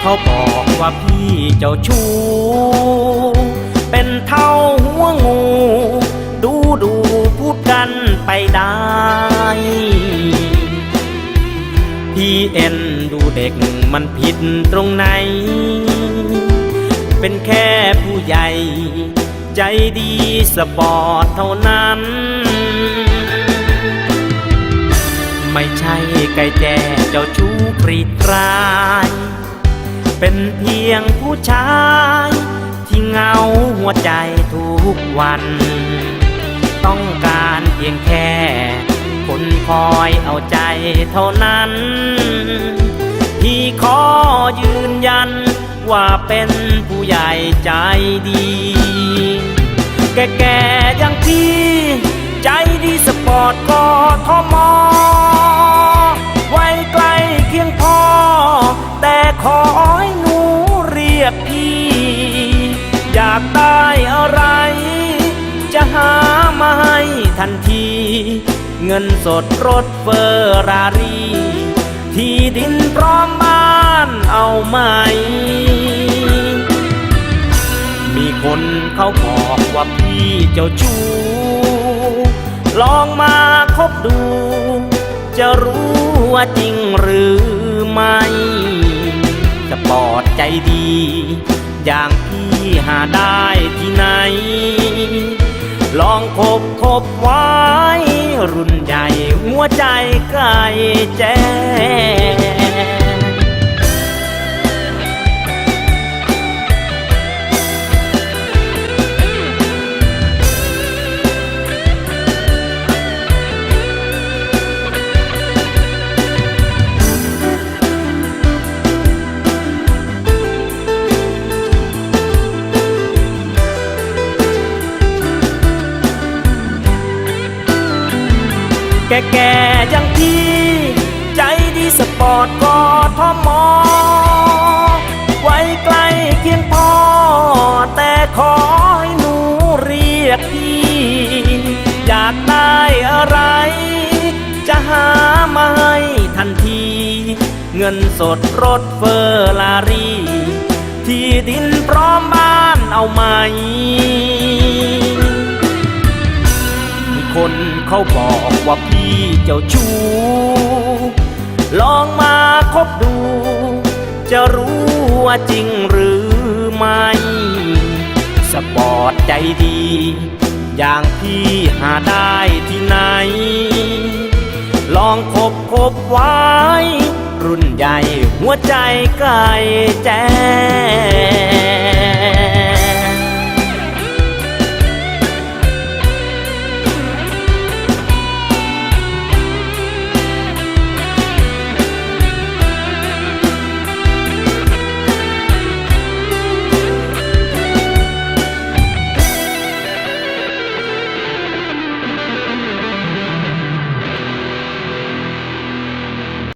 เขาบอกว่าพี่เจ้าชู้ เป็นเท่าหัวงู ดูดูพูดกันไปได้ พี่เอ็นดูเด็กมันผิดตรงไหน เป็นแค่ผู้ใหญ่ ใจดีสปอร์ตเท่านั้น ไม่ใช่ไก่แจ้เจ้าชู้ปรีดปราย เป็นเพียงผู้ชาย ที่เหงาหัวใจทุกวัน ต้องการเพียงแค่ คนคอยเอาใจเท่านั้นที่ขอยืนยัน ว่าเป็นผู้ใหญ่ใจดี แก่ๆอย่างพี่ ใจดีสปอร์ตกทอมไทันที เงินสดรถเฟอร์รารีที่ดินพร้อมบ้านเอาไหม มีคนเขาบอกว่าพี่เจ้าชู้ลองมาคบดู จะรู้ว่าจริงหรือไม่จะปลอดใจดี อย่างพี่หาได้ที่ไหน ลองคบคบไว้ รุ่นใหญ่หัวใจใกล้แจ้ง แก่ๆอย่างพี่ ใจดีสปอร์ตกอทมอ ไว้ใกล้เคียงพอแต่ขอให้หนูเรียกพี่ อยากได้อะไร จะหามาให้ทันที เงินสดรถเฟอร์ลารี ที่ดินพร้อมบ้านเอาไหม เขาบอกว่าพี่เจ้าชู้ ลองมาคบดู จะรู้ว่าจริงหรือไม่ สปอร์ตใจดี อย่างพี่หาได้ที่ไหน ลองคบคบไว้ รุ่นใหญ่หัวใจใกล้แจ้ง